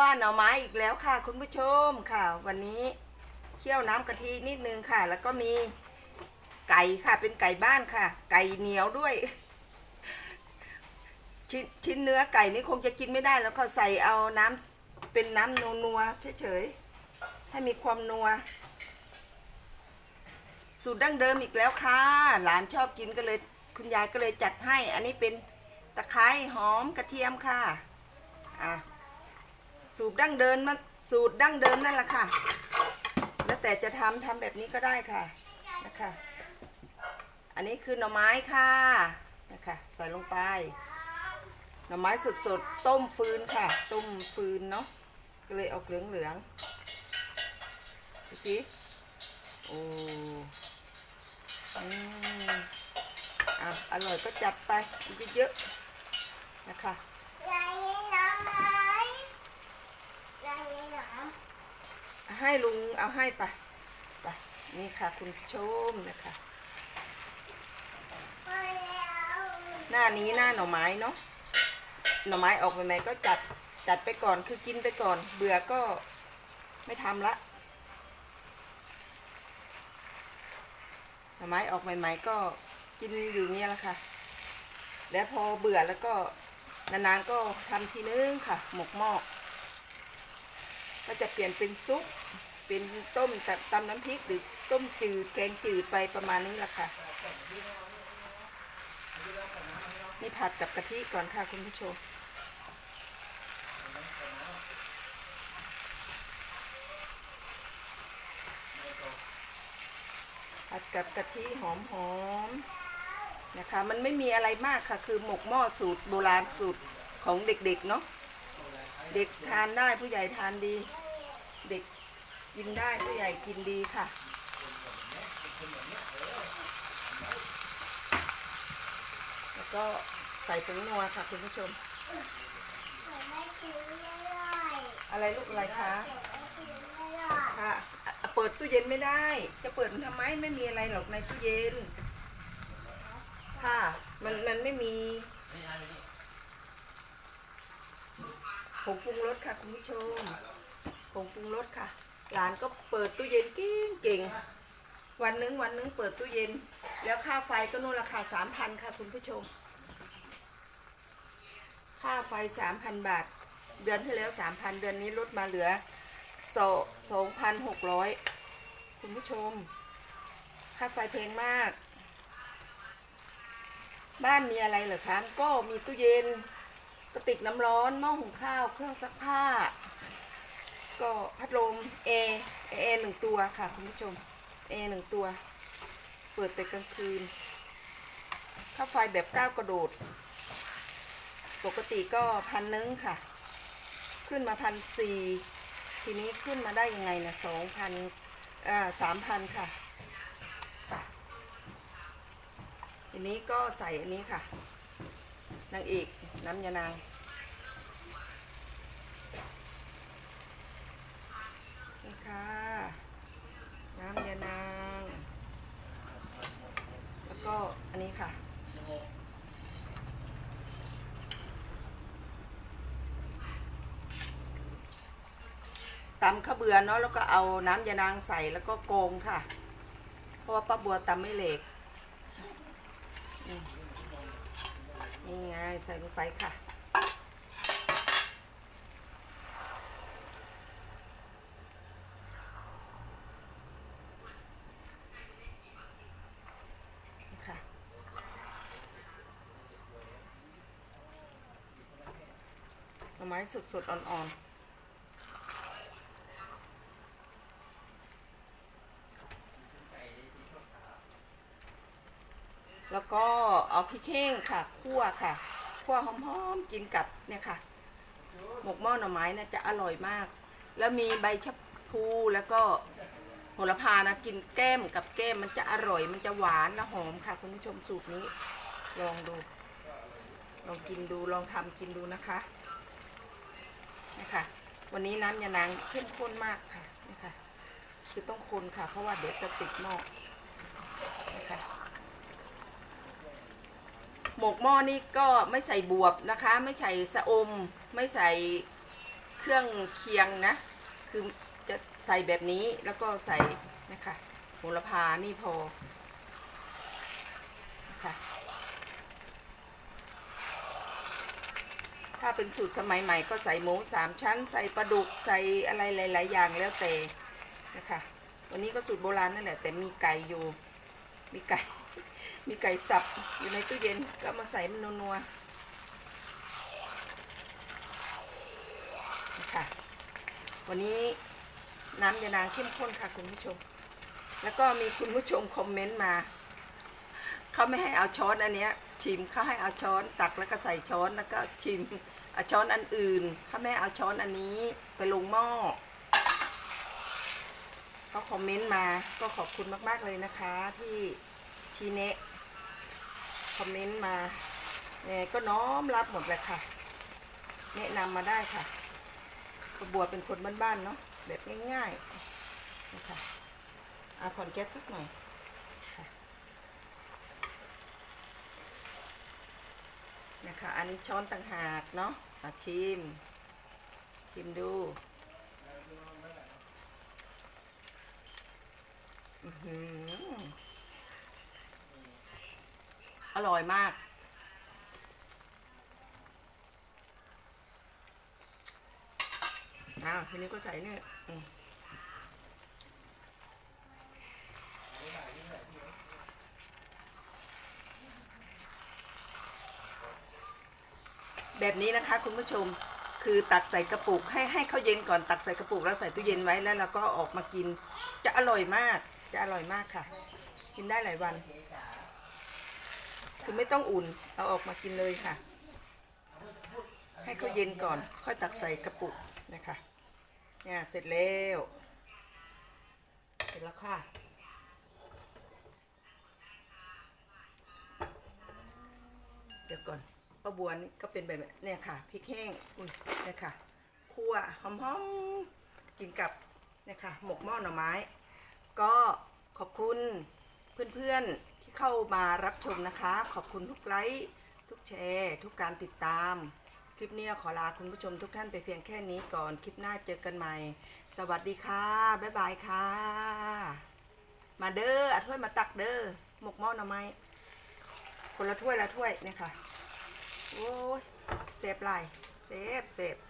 ว่าหน่อไม้อีกแล้วค่ะ คุณผู้ชมค่ะ วันนี้เคี่ยวน้ำกะทินิดนึงค่ะ แล้วก็มีไก่ค่ะ เป็นไก่บ้านค่ะ ไก่เหนียวด้วย ชิ้นชิ้นเนื้อไก่นี่คงจะกินไม่ได้แล้วก็ใส่เอาน้ำเป็นน้ำนัวๆเฉยๆให้มีความนัวสูตรดั้งเดิมอีกแล้วค่ะ หลานชอบกินก็เลย คุณยายก็เลยจัดให้ อันนี้เป็นตะไคร้หอมกระเทียมค่ะ สูตรดั้งเดิมมันสูตรดั้งเดิมนั่นแหละค่ะ แล้วแต่จะทำทำแบบนี้ก็ได้ค่ะนะคะ อันนี้คือหน่อไม้ค่ะนะคะใส่ลงไป หน่อไม้สดๆต้มฟืนค่ะ ต้มฟืนเนาะก็เลยออกเหลืองๆดูสิโอ้อืมอะอร่อยก็จัดไปเยอะๆนะคะ ยายนี่น้ำไหมยายนี่น้ ให้ลุงเอาให้ไปไปนี่ค่ะคุณชมนะคะ หน้านี้หน้าหน่อไม้เนาะหน่อไม้ออกใหม่ๆก็จัดจัดไปก่อนคือกินไปก่อน เบื่อก็ไม่ทำละหน่อไม้ออกใหม่ ๆ ก็กินอยู่เนี่ยละค่ะ แล้วพอเบื่อแล้วก็นานๆก็ทำทีนึงค่ะ หมกหม้อ ก็จะเปลี่ยนเป็นซุป เป็นต้มแบบตำน้ำพริกหรือต้มจืดแกงจืดไปประมาณนี้แหละค่ะ นี่ผัดกับกะทิก่อนค่ะคุณผู้ชมผัดกับกะทิหอมๆนะคะ มันไม่มีอะไรมากค่ะ คือหมกหม้อสูตรโบราณสูตรของเด็กๆเนาะ เด็กทานได้ผู้ใหญ่ทานดี เด็กกินได้ผู้ใหญ่กินดีค่ะ แล้วก็ใส่ผงนัวค่ะคุณผู้ชมไม่ซื้อไม่ได้อะไรลูกอะไรคะค่ะอะเปิดตู้เย็นไม่ได้ จะเปิดมันทำไมไม่มีอะไรหรอกในตู้เย็น ค่ะ มันมันไม่มี งปรุงรสค่ะคุณผู้ชมผงปรุงรสค่ะ หลานก็เปิดตู้เย็นเก่งเก่งๆวันนึงวันนึงเปิดตู้เย็น แล้วค่าไฟก็นู่นราคาสามพันค่ะคุณผู้ชม ค่าไฟสามพันบาท เดือนที่แล้วสามพันเดือนนี้ลดมาเหลือสองพันหกร้อยคุณผู้ชม ค่าไฟแพงมาก บ้านมีอะไรเหรอคะก็มีตู้เย็น กระติกน้ำร้อนหม้อหุงข้าว เครื่องซักผ้า ก็พัดลมเอเอหนึ่งตัวค่ะคุณผู้ชมเอหนึ่งตัว เปิดแต่กลางคืนค่าไฟแบบก้าวกระโดด ปกติก็พันนึงค่ะ ขึ้นมาพันสี่ทีนี้ขึ้นมาได้ยังไงนะสองพันอ่าสามพันค่ะ ทีนี้ก็ใส่อันนี้ค่ะ นางเอกน้ำยานางนี่ค่ะน้ำยานาง แล้วก็อันนี้ค่ะตำข้าวเบือเนาะแล้วก็เอาน้ำยานางใส่แล้วก็โกงค่ะ เพราะว่าป้าบัวตำไม่เหล็กอืม นี่ไงใส่ลงไปค่ะค่ะหน่อไม้สดๆ อ่อนๆ แล้วก็ เอาพริกแห้งค่ะคั่วค่ะคั่วหอมๆกินกับเนี่ยค่ะ หมกหม้อหน่อไม้นี่จะอร่อยมาก แล้วมีใบชะพลูแล้วก็โหระพานะกินแก้มกับแก้มมันจะอร่อยมันจะหวานและหอมค่ะ คุณผู้ชมสูตรนี้ ลองดู ลองกินดูลองทำกินดูนะคะนะคะวันนี้น้ำยานางเข้มข้นมากค่ะนี่ค่ะคือต้องคนค่ะ เพราะว่าเดี๋ยวจะติดหม้อนะคะ หมกหม้อนี่ก็ไม่ใส่บวบนะคะ ไม่ใส่สะอม ไม่ใส่เครื่องเคียงนะ คือจะใส่แบบนี้แล้วก็ใส่นะคะโหระพานี่พอนะคะถ้าเป็นสูตรสมัยใหม่ก็ใส่หมูสามชั้น ใส่ปลาดุกใส่อะไรหลาย ๆ อย่างแล้วแต่นะคะ วันนี้ก็สูตรโบราณนั่นแหละแต่มีไก่อยู่ มีไก่ มีไก่สับอยู่ในตู้เย็นก็มาใส่มันนัวๆนะคะวันนี้น้ำยานางเข้มข้นค่ะคุณผู้ชม แล้วก็มีคุณผู้ชมคอมเมนต์มา เขาไม่ให้เอาช้อนอันเนี้ย ชิมเขาให้เอาช้อนตักแล้วก็ใส่ช้อนแล้วก็ชิมเอาช้อนอันอื่นเขาไม่เอาช้อนอันนี้ไปลงหม้อก็คอมเมนต์มาก็ขอบคุณมาก ๆ เลยนะคะที่ ชีเนะคอมเมนต์มาเนี่ยก็น้อมรับหมดเลยค่ะ แนะนำมาได้ค่ะก็บัวเป็นคนบ้านๆเนาะแบบง่ายๆนะคะอาผ่อนแก๊สสักหน่อยนะคะ อันนี้ช้อนต่างหากเนาะอะชิม ชิมดูอื้อหือ อร่อยมาก อ้าวทีนี้ก็ใส่เนี่ยแบบนี้นะคะคุณผู้ชมคือตักใส่กระปุกให้ให้เขาเย็นก่อนตักใส่กระปุกแล้วใส่ตู้เย็นไว้แล้วเราก็ออกมากิน จะอร่อยมากจะอร่อยมากค่ะ กินได้หลายวัน คือไม่ต้องอุ่น เอาออกมากินเลยค่ะ ให้เขาเย็นก่อน ค่อยตักใส่กระปุกนะคะเนี่ยเสร็จแล้ว เสร็จแล้วค่ะ เดี๋ยวก่อนป้าบัวนี่ก็เป็นแบบเนี่ยค่ะพริกแห้งอุ้ยเนี่ยค่ะคั่วหอมๆกินกับเนี่ยค่ะหมกหม้อหน่อไม้ ก็ขอบคุณเพื่อนๆ ที่เข้ามารับชมนะคะ ขอบคุณทุกไลค์ทุกแชร์ ทุกการติดตาม คลิปนี้ขอลาคุณผู้ชมทุกท่านไปเพียงแค่นี้ก่อนคลิปหน้าเจอกันใหม่ สวัสดีค่ะ บ๊ายบายค่ะ มาเด้ออาถ้วยมาตักเด้อหมกหม้อหน่อไม้คนละถ้วยละถ้วยเนี่ยค่ะโอ้ยเซฟลายเซฟเซฟคว้าพ